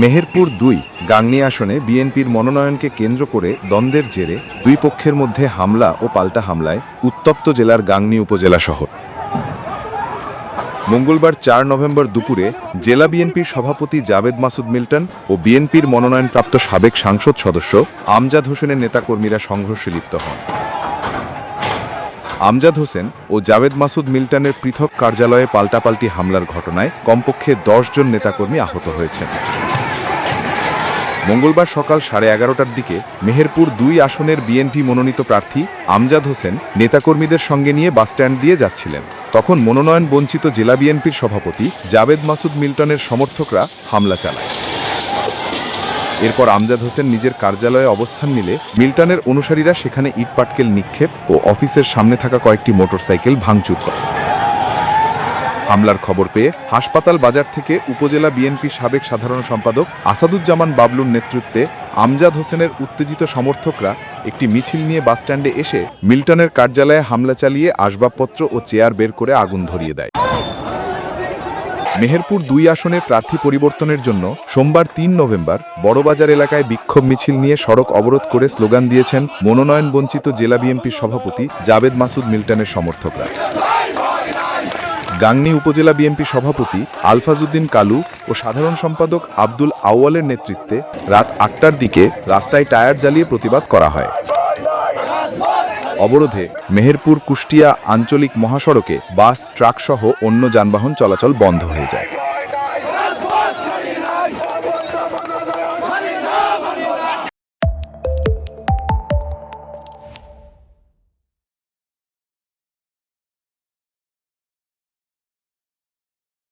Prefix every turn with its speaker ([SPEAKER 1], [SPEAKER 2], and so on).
[SPEAKER 1] মেহেরপুর দুই গাংনী আসনে বিএনপির মনোনয়নকে কেন্দ্র করে দ্বন্দ্বের জেরে দুই পক্ষের মধ্যে হামলা ও পাল্টা হামলায় উত্তপ্ত জেলার গাংনী উপজেলা শহর। মঙ্গলবার চার নভেম্বর দুপুরে জেলা বিএনপির সভাপতি জাভেদ মাসুদ মিল্টন ও বিএনপির মনোনয়নপ্রাপ্ত সাবেক সাংসদ সদস্য আমজাদ হোসেনের নেতাকর্মীরা সংঘর্ষে লিপ্ত হন। আমজাদ হোসেন ও জাভেদ মাসুদ মিল্টনের পৃথক কার্যালয়ে পাল্টাপাল্টি হামলার ঘটনায় কমপক্ষে দশ জন নেতাকর্মী আহত হয়েছেন। মঙ্গলবার সকাল সাড়ে এগারোটার দিকে মেহেরপুর দুই আসনের বিএনপি মনোনীত প্রার্থী আমজাদ হোসেন নেতাকর্মীদের সঙ্গে নিয়ে বাসস্ট্যান্ড দিয়ে যাচ্ছিলেন। তখন মনোনয়ন বঞ্চিত জেলা বিএনপির সভাপতি জাভেদ মাসুদ মিল্টনের সমর্থকরা হামলা চালায়। এরপর আমজাদ হোসেন নিজের কার্যালয়ে অবস্থান নিলে মিল্টনের অনুসারীরা সেখানে ইটপাটকেল নিক্ষেপ ও অফিসের সামনে থাকা কয়েকটি মোটরসাইকেল ভাঙচুর করে। হামলার খবর পেয়ে হাসপাতাল বাজার থেকে উপজেলা বিএনপি সাবেক সাধারণ সম্পাদক আসাদুজ্জামান বাবলুর নেতৃত্বে আমজাদ হোসেনের উত্তেজিত সমর্থকরা একটি মিছিল নিয়ে বাসস্ট্যান্ডে এসে মিল্টনের কার্যালয়ে হামলা চালিয়ে আসবাবপত্র ও চেয়ার বের করে আগুন ধরিয়ে দেয়। মেহেরপুর দুই আসনের প্রার্থী পরিবর্তনের জন্য সোমবার তিন নভেম্বর বড়বাজার এলাকায় বিক্ষোভ মিছিল নিয়ে সড়ক অবরোধ করে স্লোগান দিয়েছেন মনোনয়ন বঞ্চিত জেলা বিএনপির সভাপতি জাবেদ মাসুদ মিল্টনের সমর্থকরা। গাংনী উপজেলা বিএনপি সভাপতি আলফাজউদ্দিন কালু ও সাধারণ সম্পাদক আব্দুল আউয়ালের নেতৃত্বে রাত আটটার দিকে রাস্তায় টায়ার জ্বালিয়ে প্রতিবাদ করা হয়। অবরোধে মেহেরপুর কুষ্টিয়া আঞ্চলিক মহাসড়কে বাস, ট্রাকসহ অন্য যানবাহন চলাচল বন্ধ হয়ে যায়।